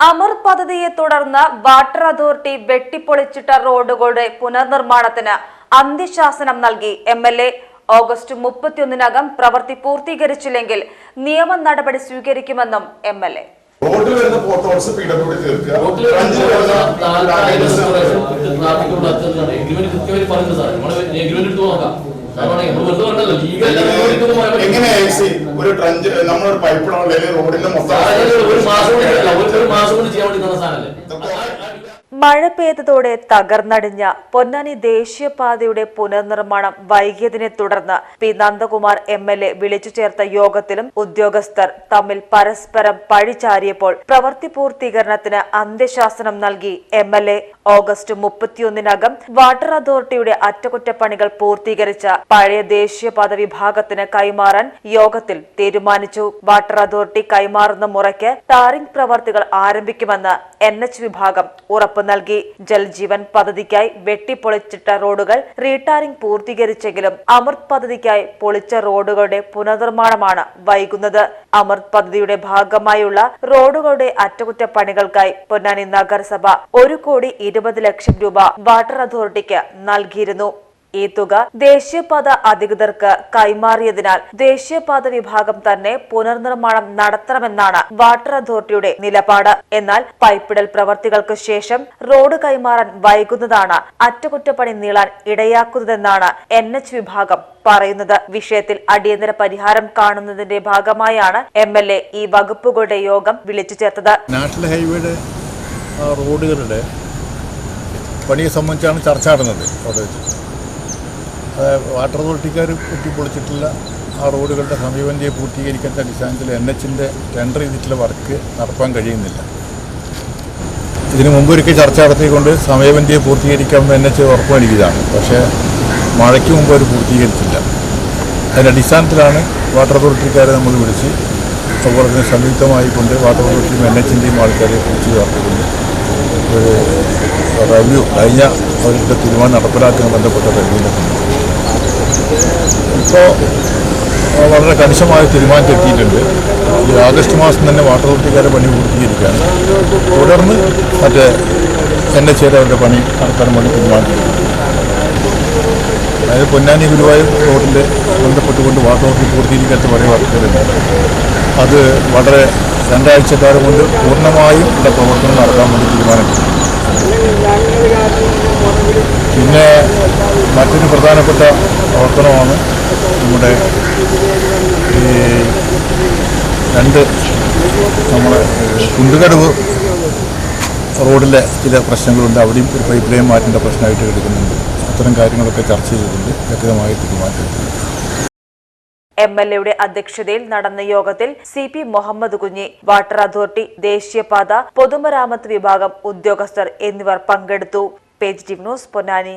അമർ പദ്ധതിയെ തുടർന്ന് water authority വെട്ടിപ്പൊളിച്ചിട്ട റോഡുകളുടെ പുനർനിർമ്മാണത്തിന് അന്ത്യശാസനം നൽകി എം എൽ എ. ഓഗസ്റ്റ് മുപ്പത്തിയൊന്നിനകം പ്രവൃത്തി പൂർത്തീകരിച്ചില്ലെങ്കിൽ നിയമ നടപടി സ്വീകരിക്കുമെന്നും എം എൽ എ. റോഡിൽ വരുന്ന പോത്തോട്സ് പി ഡബ്ല്യു ഡി തീർക്കുക എഗ്രിമെന്റ് കൃത്യമായി സാർ നമ്മൾ എഗ്രിമെന്റ് എടുത്ത് നോക്കാം. എങ്ങനെ ഒരു ട്രഞ്ച് നമ്മളൊരു പൈപ്പ് ഉണ്ടെങ്കിൽ റോഡിന്റെ മൊത്തം ഒരു മാസം കൊണ്ട് ചെയ്യാൻ വേണ്ടി തന്ന സാധനല്ലേ മഴ പെയ്തതോടെ തകർന്നടിഞ്ഞ പൊന്നാനി ദേശീയപാതയുടെ പുനർനിർമ്മാണം വൈകിയതിനെ തുടർന്ന് P Nandakumar M L A വിളിച്ചു ചേർത്ത യോഗത്തിലും ഉദ്യോഗസ്ഥർ തമ്മിൽ പരസ്പരം പഴിചാരിയപ്പോൾ പ്രവൃത്തി പൂർത്തീകരണത്തിന് അന്ത്യശാസനം നൽകി എം എൽ എ. ഓഗസ്റ്റ് മുപ്പത്തിയൊന്നിനകം വാട്ടർ അതോറിറ്റിയുടെ അറ്റകുറ്റപ്പണികൾ പൂർത്തീകരിച്ച പഴയ ദേശീയപാത വിഭാഗത്തിന് കൈമാറാൻ യോഗത്തിൽ തീരുമാനിച്ചു. വാട്ടർ അതോറിറ്റി കൈമാറുന്ന മുറയ്ക്ക് ടാറിംഗ് പ്രവർത്തികൾ ആരംഭിക്കുമെന്ന് എൻ എച്ച് വിഭാഗം ഉറപ്പു നൽകി. ജൽജീവൻ പദ്ധതിക്കായി വെട്ടിപ്പൊളിച്ചിട്ട റോഡുകൾ റീടാറിംഗ് പൂർത്തീകരിച്ചെങ്കിലും അമൃത് പദ്ധതിക്കായി പൊളിച്ച റോഡുകളുടെ പുനർനിർമ്മാണമാണ് വൈകുന്നത്. അമൃത് പദ്ധതിയുടെ ഭാഗമായുള്ള റോഡുകളുടെ അറ്റകുറ്റപ്പണികൾക്കായി പൊന്നാനി നഗരസഭ ഒരു കോടി ഇരുപത് ലക്ഷം രൂപ വാട്ടർ അതോറിറ്റിക്ക് നൽകിയിരുന്നു. ഈ തുക ദേശീയപാത അധികൃതർക്ക് കൈമാറിയതിനാൽ ദേശീയപാത വിഭാഗം തന്നെ പുനർനിർമ്മാണം നടത്തണമെന്നാണ് വാട്ടർ അതോറിറ്റിയുടെ നിലപാട്. എന്നാൽ പൈപ്പിടൽ പ്രവർത്തികൾക്ക് ശേഷം റോഡ് കൈമാറാൻ വൈകുന്നതാണ് അറ്റകുറ്റപ്പണി നീളാൻ ഇടയാക്കുന്നതെന്നാണ് എൻ എച്ച് വിഭാഗം പറയുന്നത്. വിഷയത്തിൽ അടിയന്തര പരിഹാരം കാണുന്നതിന്റെ ഭാഗമായാണ് എം എൽ എ ഈ വകുപ്പുകളുടെ യോഗം വിളിച്ചു ചേർത്തത്. നാഷണൽ ഹൈവേയുടെ റോഡുകളുടെ പണിയെ സംബന്ധിച്ചാണ് ചർച്ച നടന്നത്. വാട്ടർ അതോറിറ്റിക്കാർ പൊട്ടിപ്പൊളിച്ചിട്ടുള്ള ആ റോഡുകളുടെ സമീപനയെ പൂർത്തീകരിക്കേണ്ട അടിസ്ഥാനത്തിൽ എൻ എച്ചിന്റെ ടെൻഡർ ചെയ്തിട്ടുള്ള വർക്ക് നടത്താൻ കഴിയുന്നില്ല. ഇതിനു മുമ്പൊരിക്കൽ ചർച്ച നടത്തിക്കൊണ്ട് സമയബന്ധിയെ പൂർത്തീകരിക്കാമെന്ന് എൻ എച്ച് ഉറപ്പ് നൽകിയതാണ്. പക്ഷേ മഴയ്ക്ക് മുമ്പ് അവർ പൂർത്തീകരിച്ചില്ല. അതിന്റെ അടിസ്ഥാനത്തിലാണ് വാട്ടർ അതോറിറ്റിക്കാരെ നമ്മൾ വിളിച്ച് അതുപോലെ സംയുക്തമായി കൊണ്ട് വാട്ടർ അതോറിറ്റിയും എൻ എച്ചിന്റെയും ആൾക്കാരെ വിളിച്ച് ചേർത്തുകൊണ്ട് ഒരു റിവ്യൂ കഴിഞ്ഞ അവരുടെ തീരുമാനം നടപ്പിലാക്കാൻ ബന്ധപ്പെട്ട റിവ്യൂവിനെ ഇപ്പോൾ വളരെ കണിശമായ തീരുമാനത്തിലെത്തിയിട്ടുണ്ട് ഈ ആഗസ്റ്റ് മാസം തന്നെ വാട്ടർ അതോറിറ്റിക്കാരെ പണി പൂർത്തീകരിക്കുകയാണ്. തുടർന്ന് മറ്റേ എൻ എച്ച് അവരുടെ പണി നടത്താൻ വേണ്ടി തീരുമാനിച്ചിട്ടുണ്ട് അതായത് പൊന്നാനി ഗുരുവായൂർ റോഡിന്റെ ബന്ധപ്പെട്ടുകൊണ്ട് വാട്ടർ അതോറിറ്റി പൂർത്തീകരിക്കാത്ത കുറേ വർക്കുകളുണ്ട് അത് വളരെ രണ്ടാഴ്ചക്കാലം കൊണ്ട് പൂർണമായും ഇവിടെ പ്രവർത്തനം നടത്താൻ വേണ്ടി തീരുമാനിച്ചു പിന്നെ മറ്റൊരു പ്രധാനപ്പെട്ട പ്രവർത്തനമാണ് നമ്മുടെ ഈ രണ്ട് നമ്മുടെ കുണ്ടുകടവ് റോഡിലെ ചില പ്രശ്നങ്ങളുണ്ട്. അവിടെയും ഒരു പൈപ്പ് ലൈൻ മാറ്റേണ്ട പ്രശ്നമായിട്ട് എടുക്കുന്നുണ്ട്. അത്തരം കാര്യങ്ങളൊക്കെ ചർച്ച ചെയ്തിട്ടുണ്ട്. വ്യക്തമായി തീരുമാനമെടുത്തു എം എൽ എയുടെ അധ്യക്ഷതയിൽ നടന്ന യോഗത്തിൽ C P Muhammad Kunhi water authority ദേശീയപാത പൊതുമരാമത്ത് വിഭാഗം ഉദ്യോഗസ്ഥർ എന്നിവർ പങ്കെടുത്തു. Page T news Ponnani.